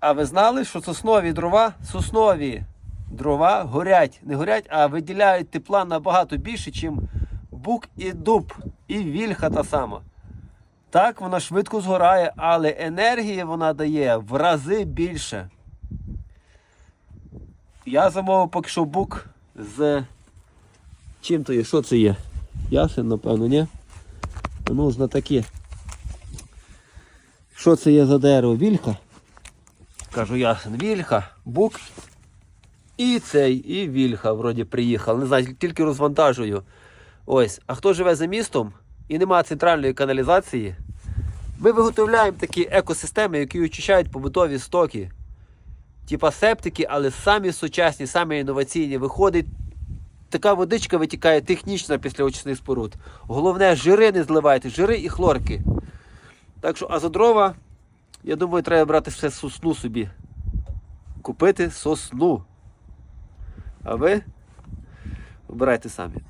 А ви знали, що соснові дрова, соснові дрова горять, не горять, а виділяють тепла набагато більше, ніж бук і дуб, і вільха та сама. Так, вона швидко згорає, але енергії вона дає в рази більше. Я замовив поки що бук з. Чим то є? Що це є? Ясен, напевно, ні? Ну, знатаки. Що це є за дерево? Вільха? Кажу ясен, вільха, бук. І цей, і вільха вроді приїхав. Не знаю, тільки розвантажую. Ось. А хто живе за містом і немає центральної каналізації, ми виготовляємо такі екосистеми, які очищають побутові стоки. Типа септики, але самі сучасні, самі інноваційні. Виходить, така водичка витікає технічна після очисних споруд. Головне, жири не зливайте, жири і хлорки. Так що, а за дрова, я думаю, треба брати все сосну собі. Купити сосну. А ви обирайте самі.